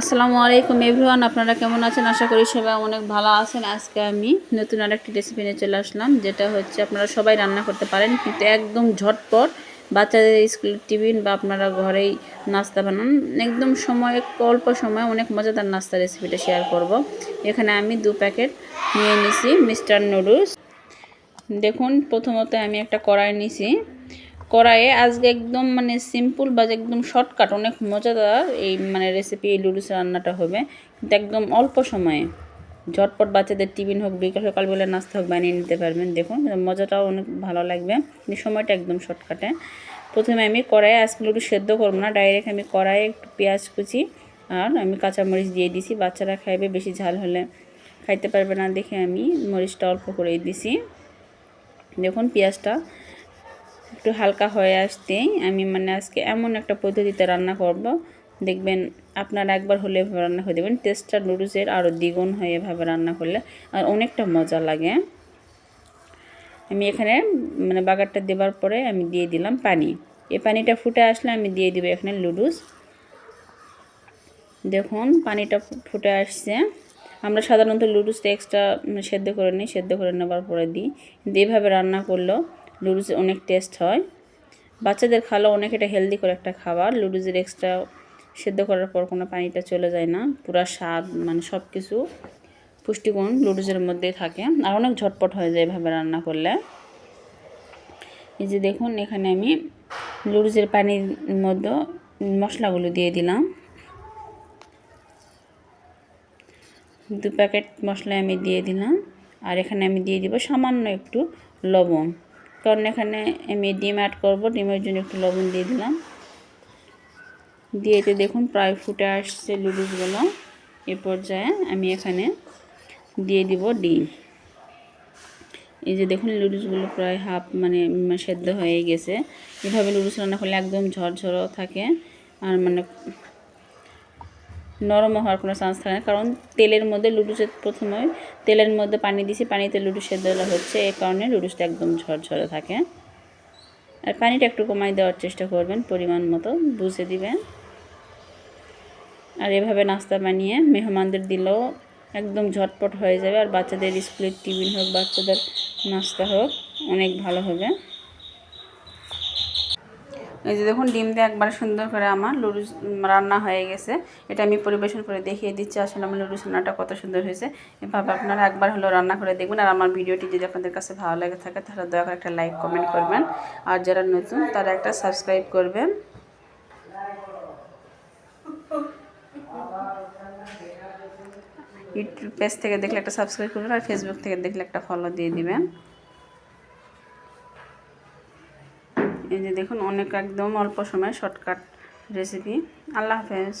আসসালামু আলাইকুম এভরিওয়ান, আপনারা কেমন আছেন? আশা করি সবাই অনেক ভালো আছেন। আজকে আমি নতুন আরেকটি রেসিপি নিয়ে চলে আসলাম, যেটা হচ্ছে আপনারা সবাই রান্না করতে পারেন, কিন্তু একদম ঝটপট বাচ্চাদের স্কুল টিফিন বা আপনারা ঘরেই নাস্তা বানান। একদম সময় অল্প সময়, অনেক মজাদার নাস্তা রেসিপিটা শেয়ার করব। এখানে আমি দু প্যাকেট নিয়ে নিছি মিস্টার নুডলস। দেখুন, প্রথমত আমি একটা কড়াই নিছি। কড়াইয়ে আজকে একদম মানে সিম্পল বা একদম শর্টকাট অনেক মজাদার এই মানে রেসিপি এই লুডুস রান্নাটা হবে। কিন্তু একদম অল্প সময়ে, ঝটপট বাচ্চাদের টিফিন হোক, বিকাল সকালবেলা নাস্তা হোক, বানিয়ে নিতে পারবেন। দেখুন মজাটাও অনেক ভালো লাগবে। সময়টা একদম শর্টকাটে প্রথমে আমি কড়াইয়ে আজকে লুডু সেদ্ধ করব না ডাইরেক্ট আমি কড়াইয়ে একটু পেঁয়াজ কুচি আর আমি কাঁচামরিচ দিয়ে দিছি। বাচ্চারা খাইবে বেশি ঝাল হলে, খাইতে পারবে না দেখে আমি মরিচটা অল্প করেই দিছি। দেখুন, পেঁয়াজটা একটু হালকা হয়ে আসতেই আমি মানে আজকে এমন একটা পদ্ধতিতে রান্না করব। দেখবেন আপনার একবার হলে রান্না করে দেবেন। টেস্টটা নুডলসের আরও দ্বিগুণ হয়ে এভাবে রান্না করলে আর অনেকটা মজা লাগে। আমি এখানে মানে বাগারটা দেওয়ার পরে আমি দিয়ে দিলাম পানি। এই পানিটা ফুটে আসলে আমি দিয়ে দিব এখানে লুডুস দেখুন পানিটা ফুটে আসছে। আমরা সাধারণত লুডুসটা এক্সট্রা সেদ্ধ করে নিই, সেদ্ধ করে নেবার পরে দিই। কিন্তু এইভাবে রান্না করলেও লুডুস অনেক টেস্ট হয়। বাচ্চাদের খালো অনেক এটা হেলদি করে একটা খাবার। লুডুসের এক্সট্রা সেদ্ধ করার পর কোনো পানিটা চলে যায় না। পুরা স্বাদ মানে সব কিছু পুষ্টিগুণ লুডুসের মধ্যেই থাকে। আর অনেক ঝটপট হয়ে যায় এভাবে রান্না করলে। এই যে দেখুন, এখানে আমি লুডুসের পানির মধ্যে মশলাগুলো দিয়ে দিলাম। দু প্যাকেট মশলা আমি দিয়ে দিলাম। আর এখানে আমি দিয়ে দিব সামান্য একটু লবণ। কারণ এখানে আমি ডিম অ্যাড করব। ডিমের জন্য একটু লবণ দিয়ে দিলাম। দিয়েতে দেখুন প্রায় ফুটে আসছে লুডুসগুলো এ পর্যায়ে আমি এখানে দিয়ে দিব ডিম। এই যে দেখুন লুডুসগুলো প্রায় হাফ মানে সেদ্ধ হয়ে গেছে। এভাবে লুডুস রান্না করলে একদম ঝরঝরও থাকে। আর মানে নরম হওয়ার কোনো চান্স থাকে না। কারণ তেলের মধ্যে লুডুসের প্রথমে তেলের মধ্যে পানি দিছি, পানিতে লুডুস সেদ্ধ হচ্ছে এই কারণে লুডুসটা একদম ঝরঝরে থাকে। আর পানিটা একটু কমাই দেওয়ার চেষ্টা করবেন পরিমাণ মতো, বুঝে দিবেন। আর এভাবে নাস্তা বানিয়ে মেহমানদের দিলেও একদম ঝটপট হয়ে যাবে। আর বাচ্চাদের স্কুলের টিফিন হোক, বাচ্চাদের নাস্তা হোক, অনেক ভালো হবে। এই যে দেখুন, ডিম দিয়ে একবার সুন্দর করে আমার লুডুস রান্না হয়ে গেছে। এটা আমি পরিবেশন করে দেখিয়ে দিচ্ছি। আসলে আমার লুডুস রান্নাটা কত সুন্দর হয়েছে। এভাবে আপনারা একবার হলো রান্না করে দেখবেন। আর আমার ভিডিওটি যদি আপনাদের কাছে ভালো লাগে থাকে, তাহলে দয়া করে একটা লাইক, কমেন্ট করবেন। আর যারা নতুন, তারা একটা সাবস্ক্রাইব করবেন। ইউটিউব পেজ থেকে দেখলে একটা সাবস্ক্রাইব করবেন। আর ফেসবুক থেকে দেখলে একটা ফলো দিয়ে দিবেন। এই যে দেখুন অনেক একদম অল্প সময় শর্টকাট রেসিপি আল্লাহ হাফেজ।